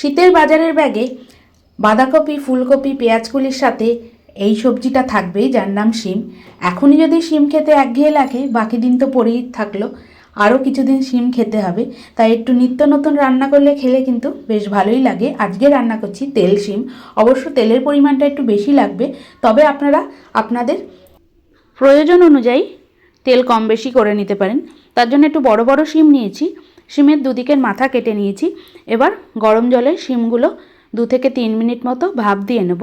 শীতের বাজারের ব্যাগে বাঁধাকপি, ফুলকপি, পেঁয়াজকুলির সাথে এই সবজিটা থাকবেই, যার নাম শিম। এখনই যদি শিম খেতে একঘেয়ে লাগে, বাকি দিন তো পড়েই থাকল, আরও কিছুদিন শিম খেতে হবে। তাই একটু নিত্য নতুন রান্না করলে খেলে কিন্তু বেশ ভালোই লাগে। আজকে রান্না করছি তেল শিম। অবশ্য তেলের পরিমাণটা একটু বেশি লাগবে, তবে আপনারা আপনাদের প্রয়োজন অনুযায়ী তেল কম বেশি করে নিতে পারেন। তার জন্য একটু বড় বড় শিম নিয়েছি। শিমের দুদিকের মাথা কেটে নিয়েছি। এবার গরম জলে শিমগুলো দু থেকে তিন মিনিট মতো ভাপ দিয়ে নেব।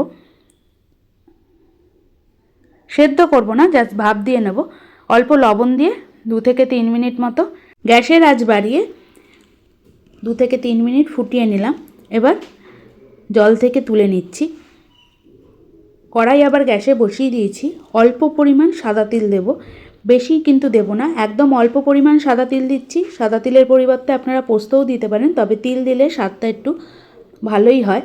সেদ্ধ করব না জাস্ট ভাপ দিয়ে নেব। অল্প লবণ দিয়ে দু থেকে তিন মিনিট মতো গ্যাসের আজ বাড়িয়ে দু থেকে তিন মিনিট ফুটিয়ে নিলাম। এবার জল থেকে তুলে নিচ্ছি। কড়াই আবার গ্যাসে বসিয়ে দিয়েছি। অল্প পরিমাণ সাদা তিল দেব। বেশি কিন্তু দেব না। একদম অল্প পরিমাণ সাদা তিল দিচ্ছি। সাদা তিলের পরিবর্তে আপনারা পোস্তও দিতে পারেন, তবে তিল দিলে স্বাদটা একটু ভালোই হয়।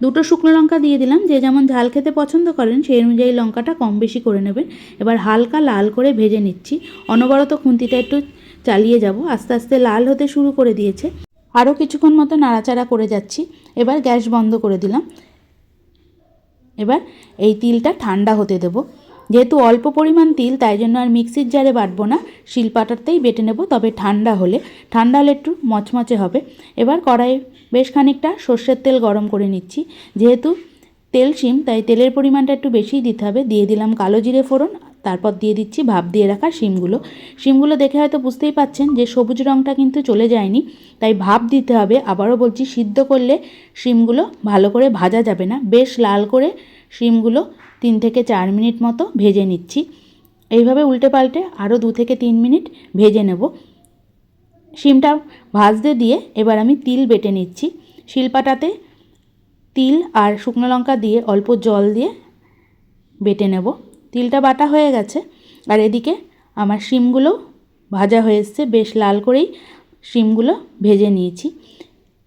দুটো শুকনো লঙ্কা দিয়ে দিলাম, যে যেমন ঝাল খেতে পছন্দ করেন, সেই অনুযায়ী লঙ্কাটা কম বেশি করে নেবেন। এবার হালকা লাল করে ভেজে নিচ্ছি। অনবরত খুন্তিটা একটু চালিয়ে যাব। আস্তে আস্তে লাল হতে শুরু করে দিয়েছে। আরও কিছুক্ষণ মতো নাড়াচাড়া করে যাচ্ছি। এবার গ্যাস বন্ধ করে দিলাম। এবার এই তিলটা ঠান্ডা হতে দেবো। যেহেতু অল্প পরিমাণ তিল, তাই জন্য আর মিক্সির জারে বাটবো না। শিলপাটাতেই বেটে নেব, তবে ঠান্ডা হলে। ঠান্ডা হলে একটু মচমচে হবে। এবার কড়াইয়ে বেশ খানিকটা সর্ষের তেল গরম করে নিচ্ছি। যেহেতু তেল শিম, তাই তেলের পরিমাণটা একটু বেশিই দিতে হবে। দিয়ে দিলাম কালো জিরে ফোড়ন, তারপর দিয়ে দিচ্ছি ভাপ দিয়ে রাখা শিমগুলো। শিমগুলো দেখে হয়তো বুঝতেই পাচ্ছেন যে সবুজ রঙটা কিন্তু চলে যায়নি, তাই ভাপ দিতে হবে। আবারও বলছি, সিদ্ধ করলে শিমগুলো ভালো করে ভাজা যাবে না। বেশ লাল করে শিমগুলো তিন থেকে চার মিনিট মতো ভেজে নিচ্ছি। এইভাবে উল্টে পাল্টে আরও দু থেকে তিন মিনিট ভেজে নেব। শিমটা ভাজতে দিয়ে এবার আমি তিল বেটে নিচ্ছি। শিলপাটাতে তিল আর শুকনো লঙ্কা দিয়ে অল্প জল দিয়ে বেটে নেব। তিলটা বাটা হয়ে গেছে। আর এদিকে আমার শিমগুলো ভাজা হয়ে এসছে। বেশ লাল করেই শিমগুলো ভেজে নিয়েছি।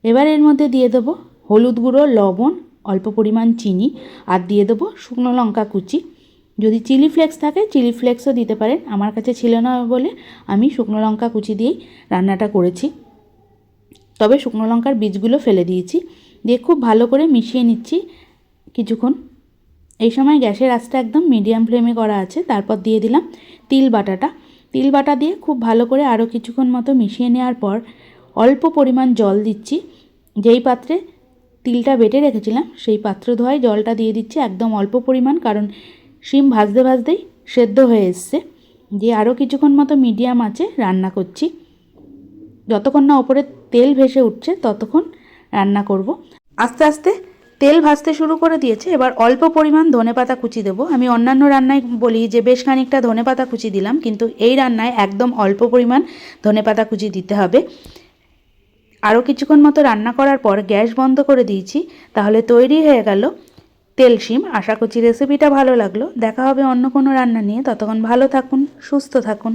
এবার এর মধ্যে দিয়ে দেবো হলুদ গুঁড়ো, লবণ অল্প পরিমাণ চিনি আর দিয়ে দেবো শুকনো লঙ্কা কুচি। যদি চিলি ফ্লেক্স থাকে, চিলি ফ্লেক্সও দিতে পারেন। আমার কাছে ছিল না বলে আমি শুকনো লঙ্কা কুচি দিয়েই রান্নাটা করেছি। তবে শুকনো লঙ্কার বীজগুলো ফেলে দিয়েছি। দিয়ে খুব ভালো করে মিশিয়ে নিচ্ছি কিছুক্ষণ। এই সময় গ্যাসের আঁচটা একদম মিডিয়াম ফ্লেমে করা আছে। তারপর দিয়ে দিলাম তিল বাটাটা। তিল বাটা দিয়ে খুব ভালো করে আরও কিছুক্ষণ মতো মিশিয়ে নেওয়ার পর অল্প পরিমাণ জল দিচ্ছি। যেই পাত্রে তিলটা বেটে রেখেছিলাম, সেই পাত্র ধোয়ায় জলটা দিয়ে দিচ্ছি একদম অল্প পরিমাণ, কারণ শিম ভাজতে ভাজতেই সেদ্ধ হয়ে এসছে। দিয়ে আরও কিছুক্ষণ মতো মিডিয়াম আছে রান্না করছি। যতক্ষণ না ওপরে তেল ভেসে উঠছে, ততক্ষণ রান্না করব। আস্তে আস্তে তেল ভাজতে শুরু করে দিয়েছে, এবার অল্প পরিমাণ ধনেপাতা কুচি দেবো। আমি অন্যান্য রান্নায় বলি যে, বেশ খানিকটা ধনেপাতা কুচি দিলাম, কিন্তু এই রান্নায় একদম অল্প পরিমাণ ধনেপাতা কুচি দিতে হবে। আরও কিছুক্ষণ মতো রান্না করার পর গ্যাস বন্ধ করে দিয়েছি, তাহলে তৈরি হয়ে গেল তেল শিম। আশা করছি রেসিপিটা ভালো লাগল। দেখা হবে অন্য কোনো রান্না নিয়ে। ততক্ষণ ভালো থাকুন, সুস্থ থাকুন।